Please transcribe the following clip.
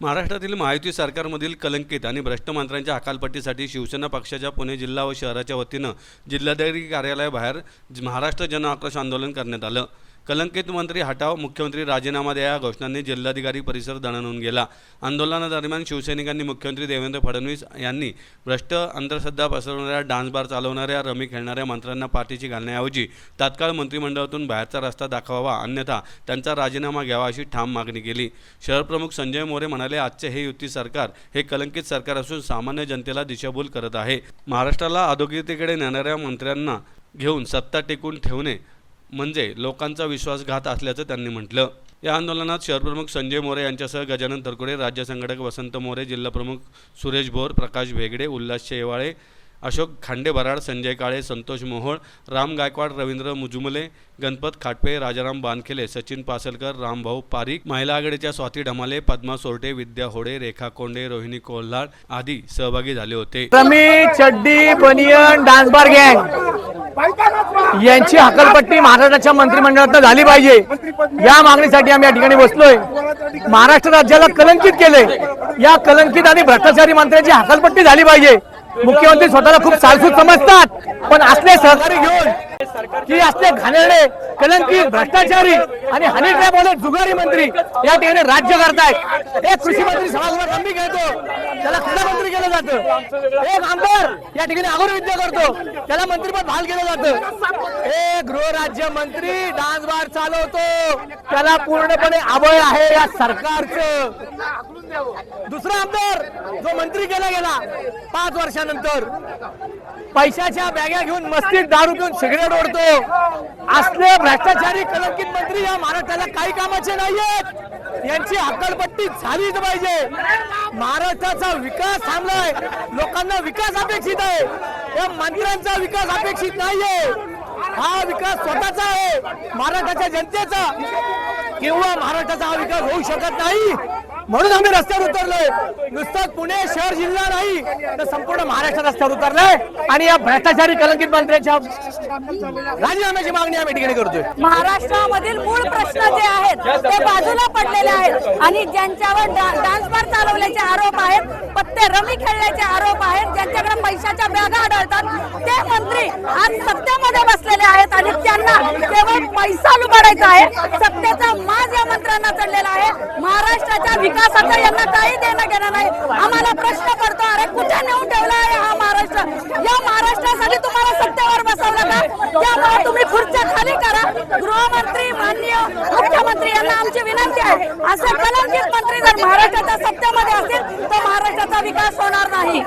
महाराष्ट्रातील महायुती सरकारमधील कलंकित आणि भ्रष्ट मंत्र्यांच्या हकालपट्टीसाठी शिवसेना पक्षाच्या पुणे जिल्हा व शहराच्या वतीनं जिल्हाधिकारी कार्यालयाबाहेर महाराष्ट्र जन आक्रोश आंदोलन करण्यात आलं. कलंकित मंत्री हटाव मुख्यमंत्री राजीनामा द्या या घोषणांनी जिल्हाधिकारी परिसर दणनून गेला आंदोलनादरम्यान शिवसैनिकांनी मुख्यमंत्री देवेंद्र फडणवीस यांनी भ्रष्ट अंधश्रद्धा पसरवणाऱ्या डान्स बार चालवणाऱ्या रमी खेळणाऱ्या मंत्र्यांना पाठीची घालण्याऐवजी तात्काळ मंत्रिमंडळातून बाहेरचा रस्ता दाखवावा अन्यथा त्यांचा राजीनामा घ्यावा अशी ठाम मागणी केली. शहरप्रमुख संजय मोरे म्हणाले आजचे हे युती सरकार हे कलंकित सरकार असून सामान्य जनतेला दिशाभूल करत आहे. महाराष्ट्राला अधोगतीकडे नेणाऱ्या मंत्र्यांना घेऊन सत्ता टिकून ठेवणे म्हणजे लोकांचा विश्वासघात असल्याचं त्यांनी म्हटलं. या आंदोलनात शहरप्रमुख संजय मोरे यांच्यासह गजानन तरकुडे राज्य संघटक वसंत मोरे जिल्हाप्रमुख सुरेश भोर प्रकाश भेगडे उल्हास शेवाळे अशोक खांडेभराड संजय काळे संतोष मोहोळ राम गायकवाड रवींद्र मुजुमले गणपत खाटपे राजाराम बानखेले सचिन पासलकर रामभाऊ पारिक महिला आघाडीच्या स्वाती ढमाले पद्मा सोरटे विद्या होडे रेखा कोंडे रोहिणी कोल्हाड आदी सहभागी झाले होते. चड्डी बनियन डान्स बार गँग. यांची हकलपट्टी महाराष्ट्राच्या मंत्रिमंडळात झाली पाहिजे. या मागणीसाठी आम्ही या ठिकाणी बसलोय. महाराष्ट्र राज्याला कलंकित केले या कलंकित आणि भ्रष्टाचारी मंत्र्यांची हकलपट्टी झाली पाहिजे. मुख्यमंत्री स्वतःला खूप सालसूत समजतात पण असले सहकारी घेऊन की असले घाणेरडे कलंकी भ्रष्टाचारी आणि हनी ट्रॅप वाले जुगारी मंत्री या ठिकाणी राज्य करतायत एक कृषी मंत्री सभागृहात आम्ही खेळतो. त्याला क्रीडा मंत्री केलं जातं. एक आमदार या ठिकाणी आगोर विद्या करतो. त्याला मंत्रीपद बहाल केलं जातं. एक गृहराज्य मंत्री डान्स बार चालवतो. त्याला पूर्णपणे अभय आहे या सरकारचं. दुसरा आमदार जो मंत्री केला गेला पाच वर्षानंतर. पैशाच्या बॅगा घेऊन मस्तीत दारू पिऊन सिगरेट ओढतो असले भ्रष्टाचारी कलंकित मंत्री या महाराष्ट्राला काही कामाचे नाहीयेत. यांची हक्कलपट्टी झालीच पाहिजे. महाराष्ट्राचा विकास थांबलाय. लोकांना विकास अपेक्षित आहे. या मंत्र्यांचा विकास अपेक्षित नाहीये. हा विकास स्वतःचा आहे. महाराष्ट्राच्या जनतेचा. किंवा महाराष्ट्राचा हा विकास होऊ शकत नाही? म्हणून आम्ही रस्त्यावर उतरलोय. नुसतं पुणे शहर जिल्हा नाही तर संपूर्ण महाराष्ट्र रस्त्यावर उतरलाय. आणि या भ्रष्टाचारी कलंकित मंत्र्यांच्या राजीनाम्याची मागणी आम्ही ठिकाणी करतोय. महाराष्ट्रामधील मूळ प्रश्न जे आहेत ते बाजूला पडलेले आहेत. आणि ज्यांच्यावर डान्स बार चालवल्याचे आरोप आहेत पत्ते रमी खेळल्याचे आरोप आहेत ज्यांच्याकडे पैशाच्या बॅगा आढळतात ते मंत्री आज सत्तेमध्ये बसलेले आहेत आणि त्यांना केवळ पैसा लुबाडायचा आहे. सत्तेचा चढलेला आहे. महाराष्ट्राच्या विकासाचं यांना काही देणं घेणं नाही. आम्हाला प्रश्न पडतो अरे कुठे नेऊन ठेवला आहे हा महाराष्ट्र? या महाराष्ट्रासाठी तुम्हाला सत्तेवर बसवलं का? त्यामुळे तुम्ही खुर्च्या खाली करा. गृहमंत्री माननीय मुख्यमंत्री यांना आमची विनंती आहे. असे कलंकित मंत्री जर महाराष्ट्राच्या सत्तेमध्ये असतील तर महाराष्ट्राचा विकास होणार नाही.